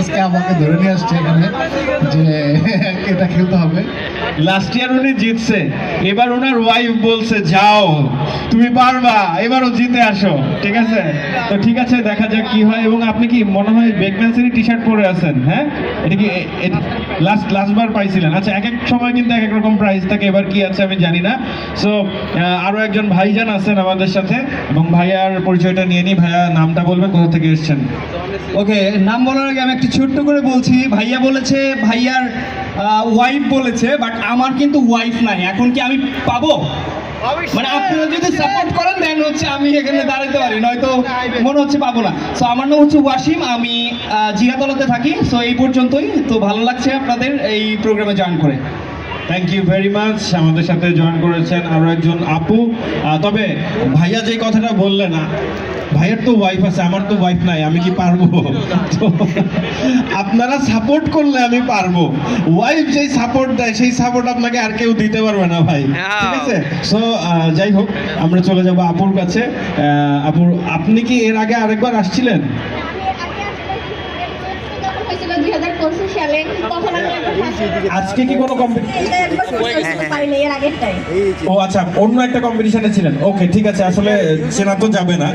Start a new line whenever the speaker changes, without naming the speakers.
আজকে আমাকে ধরে নিয়ে আসছে এখানে যে এটা খেলতে হবে।
লাস্ট ইয়ার উনি জিতছে, এবার ওনার ওয়াইফ বলছে, যাও, তুমি পারবা, এবারও জিতে আসো। ঠিক আছে? তো ঠিক আছে, দেখা যাক কি হয়। এবং আপনি কি মনে হয় বেকম্যান্সেরই টি শার্ট পরে আছেন হ্যাঁ? এটা কি লাস্ট লাস্টবার পাইছিলেন। আচ্ছা এক এক সময় কিন্তু এক এক রকম প্রাইস থাকে, এবার কি আছে আমি জানি না। সো আরও একজন ভাইজান আছেন আমাদের সাথে, এবং ভাইয়ার পরিচয়টা নিয়ে নিই। ভাইয়া নামটা বলবেন কোথা থেকে এসেছেন?
ওকে নাম বলার আগে আমি একটু ছোট্ট করে বলছি। ভাইয়া বলেছে ভাইয়ার ওয়াইফ বলেছে বাট আমার কিন্তু ওয়াইফ নাই। এখন কি আমি পাবো? মানে আপনারা যদি সাপোর্ট করেন দেন হচ্ছে আমি এখানে দাঁড়াতে পারি। নয়তো মনে হচ্ছে পাবো না। সো আমার নাম হচ্ছে ওয়াসিম। আমি জিয়াতলাতে থাকি। সো এই পর্যন্তই। তো ভালো লাগছে আপনাদের এই প্রোগ্রামে জয়েন করে।
থ্যাংক ইউ ভেরি মাচ আমাদের সাথে জয়েন করেছেন আরও একজন আপু। তবে ভাইয়া যে কথাটা বললেন ভাইয়ের তো ওয়াইফ আছে আমার তো ওয়াইফ নাই আমি কি পারব তো আপনারা সাপোর্ট করলে আমি পারব ওয়াইফ যেই সাপোর্ট দেয় সেই সাপোর্ট আপনাকে আর কেউ দিতে পারবে না ভাই ঠিক আছে সো যাই হোক আমরা চলে যাব আপুর কাছে আহ, আপুর আপনি কি এর আগে আরেকবার আসছিলেন
আমি
আজকে কি কোনো ও আচ্ছা অন্য একটা কম্পিটিশনে ছিলেন। ওকে ঠিক আছে, আসলে চেনা তো যাবে না।